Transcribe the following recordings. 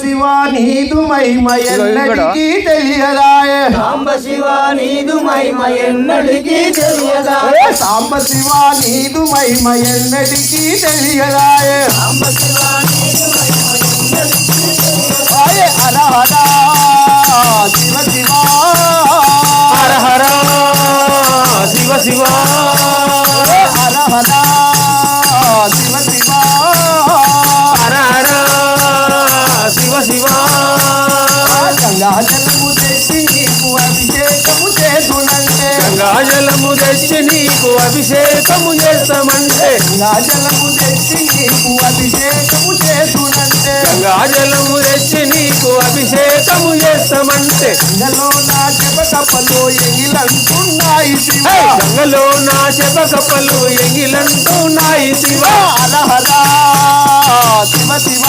శివ నీదు మహిమ ఎన్నటికీ తెలియదాయ. సాంబ శివ నీదు మహిమ ఎన్నటికీ శివ నీదు మహిమ ఎన్నటికీ తెలియదాయ. సాంబ శివ నీదు మహిమ ఎన్నటికీ ఆయ హర హర శివ శివ. హర హర శివ శివ. ఏ హర హర శివ గంగాజలము తెచ్చి నీకు అభిషేకము చేస్తామంటే. గంగా జలము తెచ్చి నీకు అభిషేకము చేతునంటే గంగాజలము తెచ్చి నీకు అభిషేకము చేస్తామంటే. గంగలో నా చెప కప్పలు ఎగిలంటున్నాయి శివ! గంగలో నా చెప కప్పలు ఎంగిలంటున్నాయి శివ. హర హర శివ శివ.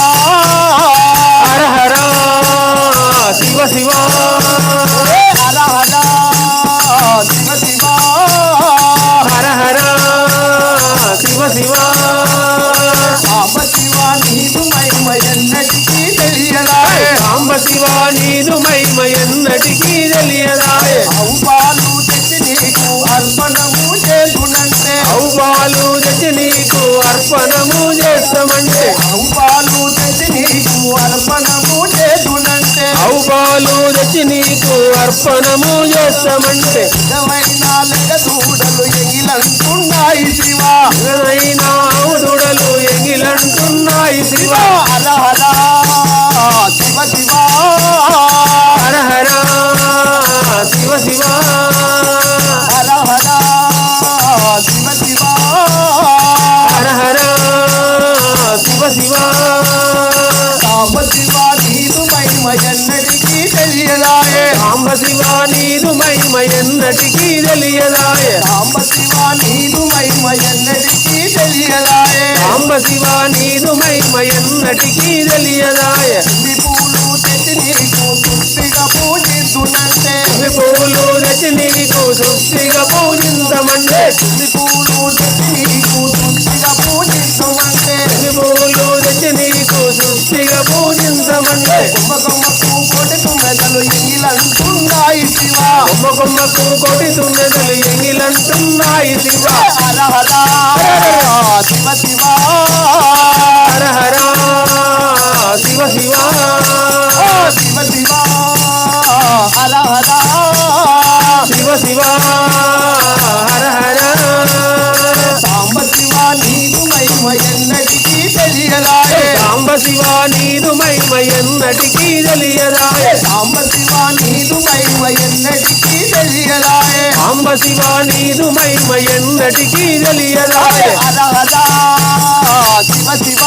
అర్పణము చేస్తామంటే. అవుపాలు తెచ్చి నీకు అర్పణము చేతునంటే అవుపాలు తెచ్చి నీకు అర్పణము చేస్తామంటే. నిజమైన లెక్క దూడలు ఎగిలంటున్నాయి శివ. ఆవుదుడలు ఎంగిలంటున్నాయి శివ. హర హర సాంబ శివ నీదు మహిమ ఎన్నటికీ తెలియదాయే శివ నీదు మహిమ ఎన్నటికీ తెలియదాయే సాంబ శివ నీదు మహిమ ఎన్నటికీ తెలియదాయే సాంబ శివ నీదు మహిమ ఎన్నటికీ తెలియదాయే పూలు తెచ్చి నీకు తృప్తిగా పూజిద్దునంటే ఇవి పువ్వులు తెచ్చి నీకు సృష్టిగా పూజించమంటే. ఇవి పూలు తెచ్చి నీకు తృప్తిగా పూజిద్దుమంటే ఇవి కొమ్మ కొమ్మకు కొటి తుమ్మెదలు ఎంగిలంటున్నాయి శివ హర హర నీదు మహిమ ఎన్నటికీ తెలియదాయే సాంబ శివ నీదు మహిమ ఎన్నటికీ తెలియదాయే సాంబ శివ నీదు మహిమ ఎన్నటికీ తెలియదాయే హర హర శివ శివ